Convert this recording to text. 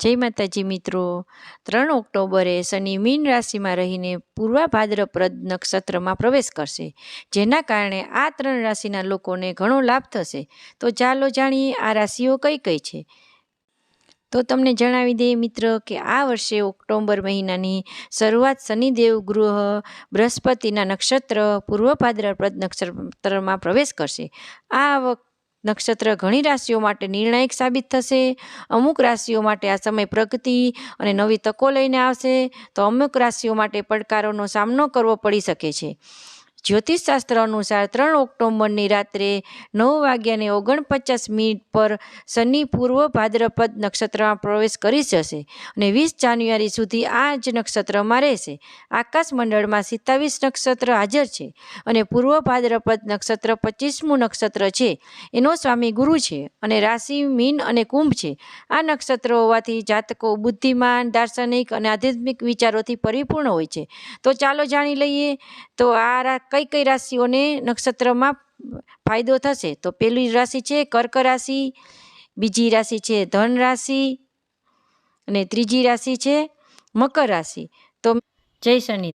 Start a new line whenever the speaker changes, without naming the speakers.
જય માતાજી મિત્રો. ત્રણ ઓક્ટોબરે શનિ મીન રાશિમાં રહીને પૂર્વા નક્ષત્રમાં પ્રવેશ કરશે. જેના કારણે આ ત્રણ રાશિના લોકોને ઘણો લાભ થશે. તો ચાલો જાણીએ આ રાશિઓ કઈ કઈ છે. તો તમને જણાવી દઈએ મિત્ર કે આ વર્ષે ઓક્ટોબર મહિનાની શરૂઆત શનિદેવ ગૃહ, બૃહસ્પતિના નક્ષત્ર પૂર્વ ભાદ્રપ્રદ નક્ષત્રમાં પ્રવેશ કરશે. આ નક્ષત્ર ઘણી રાશિઓ માટે નિર્ણાયક સાબિત થશે. અમુક રાશિઓ માટે આ સમય પ્રગતિ અને નવી તકો લઈને આવશે. તો અમુક રાશિઓ માટે પડકારોનો સામનો કરવો પડી શકે છે. જ્યોતિષશાસ્ત્ર અનુસાર ત્રણ ઓક્ટોબરની રાત્રે નવ વાગ્યાને ઓગણપચાસ મિનિટ પર શનિ પૂર્વ ભાદ્રપદ નક્ષત્રમાં પ્રવેશ કરી જશે અને વીસ જાન્યુઆરી સુધી આ જ નક્ષત્રમાં રહેશે. આકાશ મંડળમાં સિત્તાવીસ નક્ષત્ર હાજર છે અને પૂર્વ ભાદ્રપદ નક્ષત્ર પચીસમું નક્ષત્ર છે. એનો સ્વામી ગુરુ છે અને રાશિ, મીન અને કુંભ છે. આ નક્ષત્ર હોવાથી જાતકો બુદ્ધિમાન, દાર્શનિક અને આધ્યાત્મિક વિચારોથી પરિપૂર્ણ હોય છે. તો ચાલો જાણી લઈએ. તો આ કઈ કઈ રાશિઓને નક્ષત્રમાં ફાયદો થશે? તો પહેલી રાશિ છે કર્ક રાશિ, બીજી રાશિ છે ધન રાશિ અને ત્રીજી રાશિ છે મકર રાશિ. તો જય શનિ.